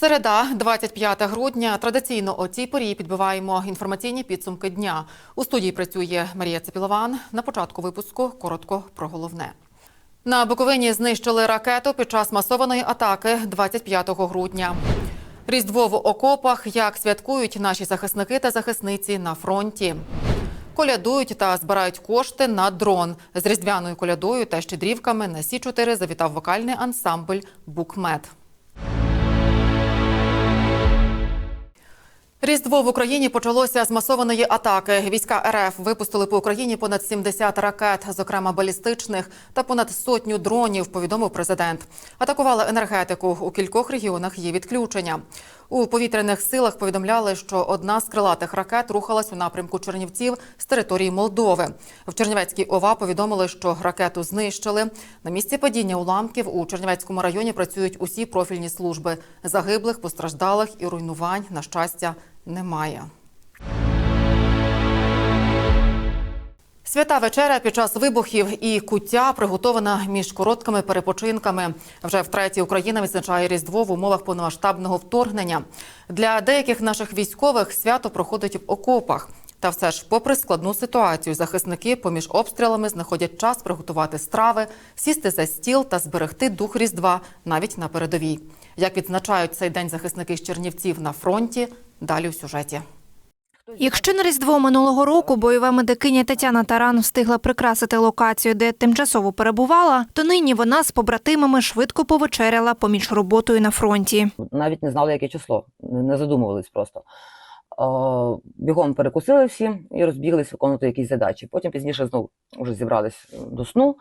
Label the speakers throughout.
Speaker 1: Середа, 25 грудня. Традиційно о цій порі підбиваємо інформаційні підсумки дня. У студії працює Марія Цепілован. На початку випуску коротко про головне. На Буковині знищили ракету під час масованої атаки 25 грудня. Різдво в окопах, як святкують наші захисники та захисниці на фронті. Колядують та збирають кошти на дрон. З різдвяною колядою та щедрівками на Сі-4 завітав вокальний ансамбль Букмет. Різдво в Україні почалося з масованої атаки. Війська РФ випустили по Україні понад 70 ракет, зокрема балістичних, та понад сотню дронів. Повідомив президент. Атакували енергетику. У кількох регіонах є відключення. У повітряних силах повідомляли, що одна з крилатих ракет рухалась у напрямку Чернівців з території Молдови. В Чернівецькій ОВА повідомили, що ракету знищили. На місці падіння уламків у Чернівецькому районі працюють усі профільні служби. Загиблих, постраждалих і руйнувань на щастя немає. Свята вечеря під час вибухів і куття приготована між короткими перепочинками. Вже втретє Україна відзначає Різдво в умовах повномасштабного вторгнення. Для деяких наших військових свято проходить в окопах. Та все ж, попри складну ситуацію, захисники поміж обстрілами знаходять час приготувати страви, сісти за стіл та зберегти дух Різдва навіть на передовій. Як відзначають цей день захисники з Чернівців на фронті, далі в сюжеті.
Speaker 2: Якщо на різдво минулого року бойова медикиня Тетяна Таран встигла прикрасити локацію, де тимчасово перебувала, то нині вона з побратимами швидко повечеряла поміж роботою на фронті.
Speaker 3: навіть не знали, яке число, не задумувались просто. Е, Бігом перекусили всі і розбіглись виконувати якісь задачі. Потім пізніше знову вже зібрались до сну,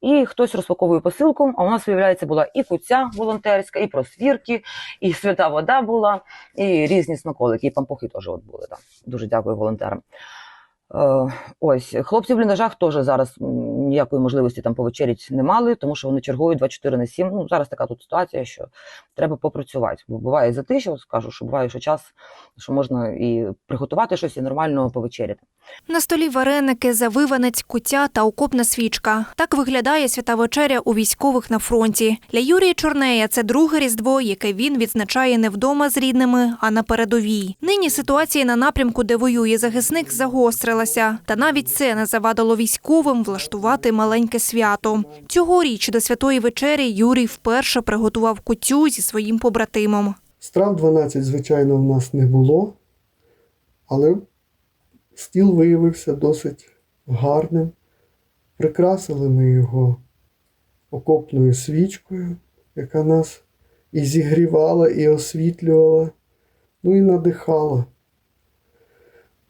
Speaker 3: і хтось розпаковує посилку. А у нас, виявляється, була і куця волонтерська, і просвірки, і свята вода була, і різні смаколики, і пампухи теж от були. Так. Дуже дякую волонтерам. Е, ось хлопці в бліндажах теж зараз ніякої можливості там повечерять не мали, тому що вони чергують 24 на 7. Ну зараз така тут ситуація, що треба попрацювати. Бо буває затища, от скажу, що буває, що час, що можна і приготувати щось, і нормально повечеряти.
Speaker 2: На столі вареники, завиванець, куття та окопна свічка. Так виглядає свята вечеря у військових на фронті. Для Юрія Чорнея це друге різдво, яке він відзначає не вдома з рідними, а на передовій. Нині ситуація на напрямку, де воює захисник, загострилася. Та навіть це не завадило військовим влаштувати маленьке свято. Цьогоріч до святої вечері Юрій вперше приготував кутю зі своїм побратимом.
Speaker 4: Страв 12, звичайно, в нас не було, але стіл виявився досить гарним. Прикрасили ми його окопною свічкою, яка нас і зігрівала, і освітлювала, ну і надихала.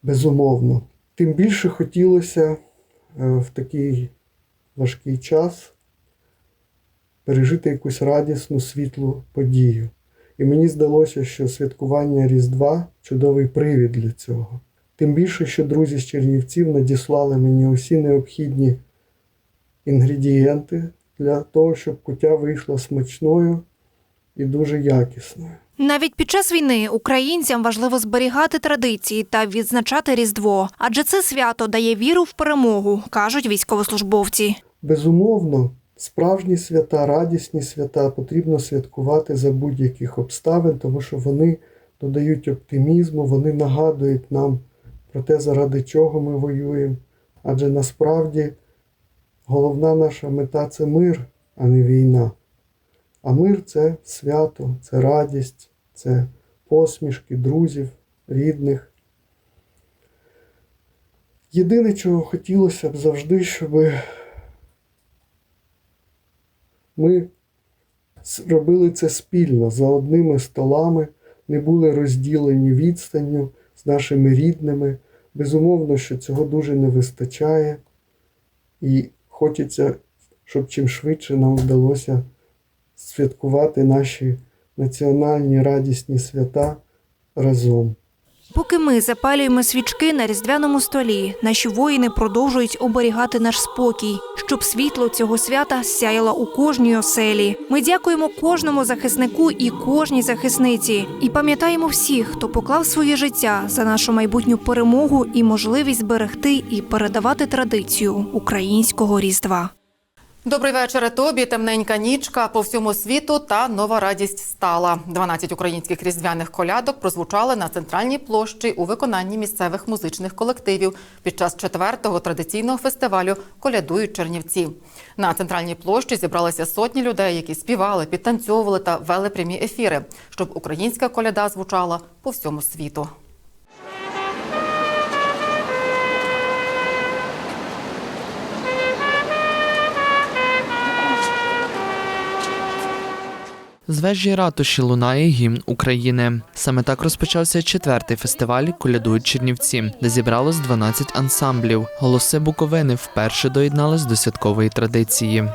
Speaker 4: Безумовно. Тим більше хотілося е, в такий важкий час пережити якусь радісну світлу подію. І мені здалося, що святкування Різдва чудовий привід для цього. Тим більше, що друзі з Чернівців надіслали мені усі необхідні інгредієнти для того, щоб куття вийшла смачною і дуже якісною.
Speaker 2: Навіть під час війни українцям важливо зберігати традиції та відзначати Різдво, адже це свято дає віру в перемогу, кажуть військовослужбовці.
Speaker 4: Безумовно, справжні свята, радісні свята потрібно святкувати за будь-яких обставин, тому що вони додають оптимізму, вони нагадують нам про те, заради чого ми воюємо. Адже насправді головна наша мета це мир, а не війна. А мир це свято, це радість, це посмішки друзів, рідних. Єдине, чого хотілося б завжди, щоб ми робили це спільно за одними столами, не були розділені відстанню з нашими рідними. Безумовно, що цього дуже не вистачає, і хочеться, щоб чим швидше нам вдалося святкувати наші національні радісні свята разом.
Speaker 2: Поки ми запалюємо свічки на різдвяному столі, наші воїни продовжують оберігати наш спокій, щоб світло цього свята сяяло у кожній оселі. Ми дякуємо кожному захиснику і кожній захисниці, і пам'ятаємо всіх, хто поклав своє життя за нашу майбутню перемогу і можливість зберегти і передавати традицію українського різдва.
Speaker 1: Добрий вечір, тобі. Темненька нічка по всьому світу та нова радість стала. 12 українських різдвяних колядок прозвучали на центральній площі у виконанні місцевих музичних колективів під час четвертого традиційного фестивалю Колядують Чернівці. На центральній площі зібралися сотні людей, які співали, підтанцьовували та вели прямі ефіри, щоб українська коляда звучала по всьому світу.
Speaker 5: З вежі ратуші лунає гімн України. Саме так розпочався четвертий фестиваль Колядують Чернівці, де зібралось 12 ансамблів. Голоси Буковини вперше доєднались до святкової традиції.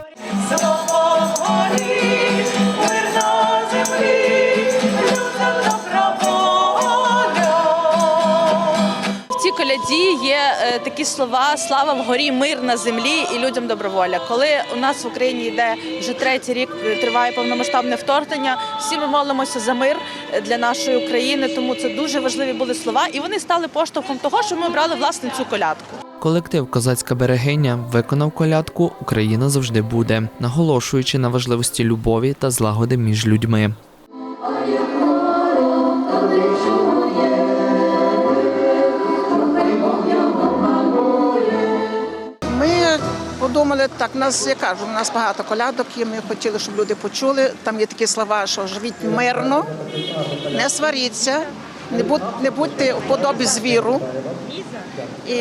Speaker 6: В є е, такі слова Слава вгорі, мир на землі і людям доброволя. Коли у нас в Україні йде вже третій рік, е, триває повномасштабне вторгнення, всі ми молимося за мир е, для нашої України, тому це дуже важливі були слова, і вони стали поштовхом того, що ми обрали власне цю колядку.
Speaker 5: Колектив Козацька берегиня виконав колядку Україна завжди буде, наголошуючи на важливості любові та злагоди між людьми.
Speaker 7: Так, у нас я кажу, у нас багато колядок є. Ми хотіли, щоб люди почули. Там є такі слова, що живіть мирно, не сваріться, не будь, не будьте в подобі звіру. І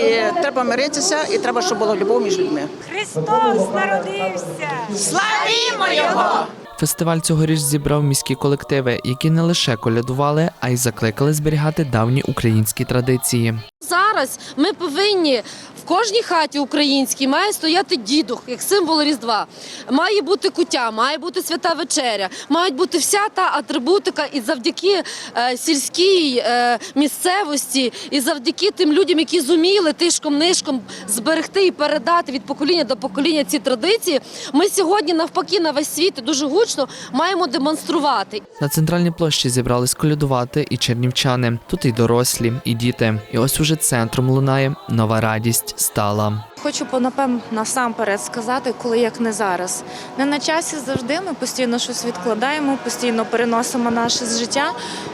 Speaker 7: треба миритися, і треба, щоб була любов між людьми.
Speaker 8: Христос народився!
Speaker 7: Славімо його!
Speaker 5: Фестиваль цьогоріч зібрав міські колективи, які не лише колядували, а й закликали зберігати давні українські традиції.
Speaker 9: Зараз ми повинні в кожній хаті українській має стояти дідух, як символ Різдва. Має бути куття, має бути свята вечеря, мають бути вся та атрибутика, і завдяки е, сільській е, місцевості, і завдяки тим людям, які зуміли тишком нишком зберегти і передати від покоління до покоління ці традиції. Ми сьогодні навпаки на весь світ дуже гучно маємо демонструвати.
Speaker 5: На центральній площі зібрались колядувати і чернівчани. Тут і дорослі, і діти. І ось уже центром лунає нова радість стала.
Speaker 10: Хочу понапевно насамперед сказати, коли як не зараз. Не на часі завжди. Ми постійно щось відкладаємо, постійно переносимо наше життя,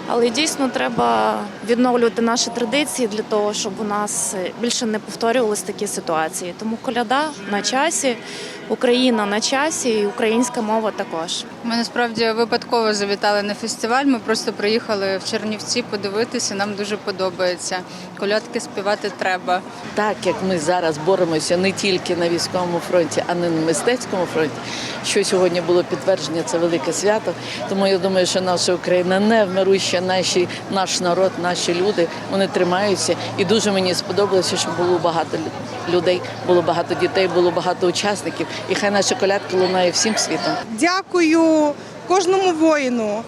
Speaker 10: але дійсно треба відновлювати наші традиції для того, щоб у нас більше не повторювалися такі ситуації. Тому коляда на часі, Україна на часі, і українська мова також.
Speaker 11: Ми насправді випадково завітали на фестиваль. Ми просто приїхали в Чернівці подивитися. Нам дуже подобається. Колядки співати треба.
Speaker 12: так як ми зараз боремося не тільки на військовому фронті, а не на мистецькому фронті, що сьогодні було підтвердження, це велике свято. Тому я думаю, що наша Україна не вмируща, наші, наш народ, наші люди вони тримаються. І дуже мені сподобалося, що було багато людей, було багато дітей, було багато учасників. І хай наша колядка лунає всім світом.
Speaker 13: Дякую кожному воїну,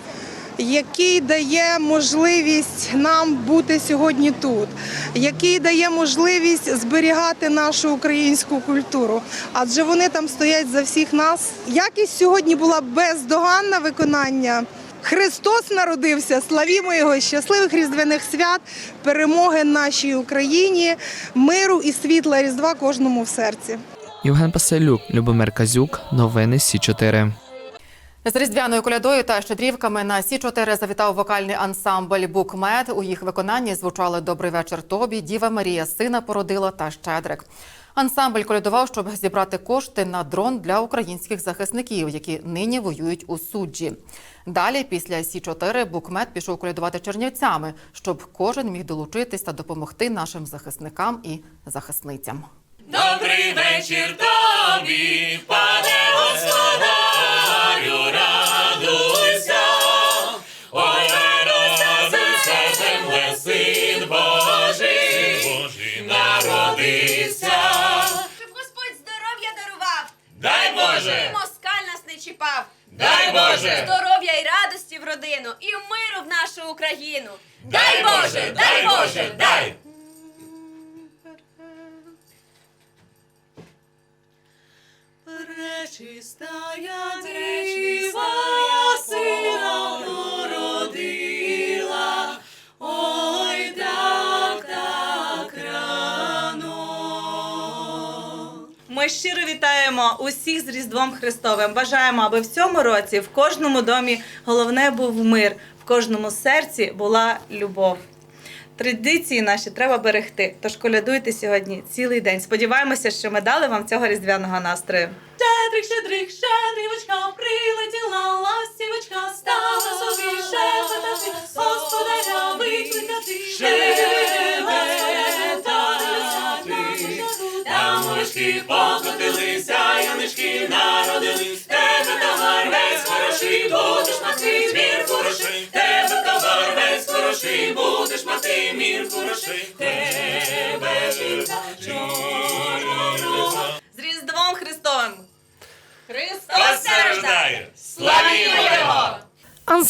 Speaker 13: який дає можливість нам бути сьогодні тут, який дає можливість зберігати нашу українську культуру. Адже вони там стоять за всіх нас. Якість сьогодні була бездоганна виконання. Христос народився, славімо його щасливих різдвяних свят, перемоги нашій Україні, миру і світла Різдва кожному в серці.
Speaker 5: Євген Паселюк, Любомир Казюк, новини Сі 4
Speaker 1: З різдвяною колядою та щедрівками на сі 4 завітав вокальний ансамбль Букмед. У їх виконанні звучали Добрий вечір тобі, Діва Марія сина породила та Щедрик. Ансамбль колядував, щоб зібрати кошти на дрон для українських захисників, які нині воюють у суджі. Далі, після сі 4 Букмед пішов колядувати чернівцями, щоб кожен міг долучитись та допомогти нашим захисникам і захисницям.
Speaker 8: Добрий вечір тобі, пане господарю,
Speaker 14: чіпав.
Speaker 8: дай Боже,
Speaker 14: Здоров'я і радості в родину, і миру в нашу Україну.
Speaker 8: дай Боже, дай Боже, дай. Пречистая Дива, сина
Speaker 15: Ми щиро вітаємо усіх з Різдвом Христовим. Бажаємо, аби в цьому році в кожному домі головне був мир, в кожному серці була любов. Традиції наші треба берегти. Тож колядуйте сьогодні цілий день. Сподіваємося, що ми дали вам цього різдвяного настрою.
Speaker 8: Щедрик, щедрик, щедрівочка, прилетіла ластівочка, стала собі шепотати, господаря викликати, Морські покотилися, янички народились, тебе товар весь хороший, будеш мати збір хороший, тебе товар весь хороший, будеш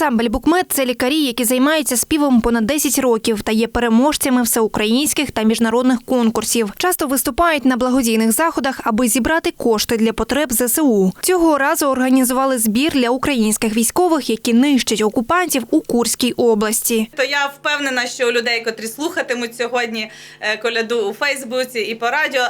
Speaker 2: Ансамбль Букмет це лікарі, які займаються співом понад 10 років та є переможцями всеукраїнських та міжнародних конкурсів. Часто виступають на благодійних заходах, аби зібрати кошти для потреб ЗСУ. Цього разу організували збір для українських військових, які нищать окупантів у Курській області.
Speaker 15: То я впевнена, що у людей, котрі слухатимуть сьогодні е, коляду у Фейсбуці і по радіо,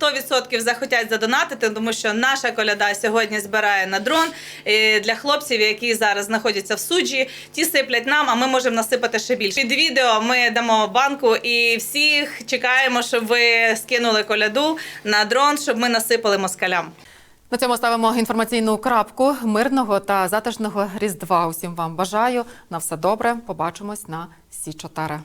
Speaker 15: 100% захотять задонатити, тому що наша коляда сьогодні збирає на дрон е, для хлопців, які зараз знаходяться в суджі. Ті сиплять нам, а ми можемо насипати ще більше. Під відео ми дамо банку і всіх чекаємо, щоб ви скинули коляду на дрон, щоб ми насипали москалям.
Speaker 1: На цьому ставимо інформаційну крапку. Мирного та затишного Різдва. Усім вам бажаю. На все добре. Побачимось на Сі 4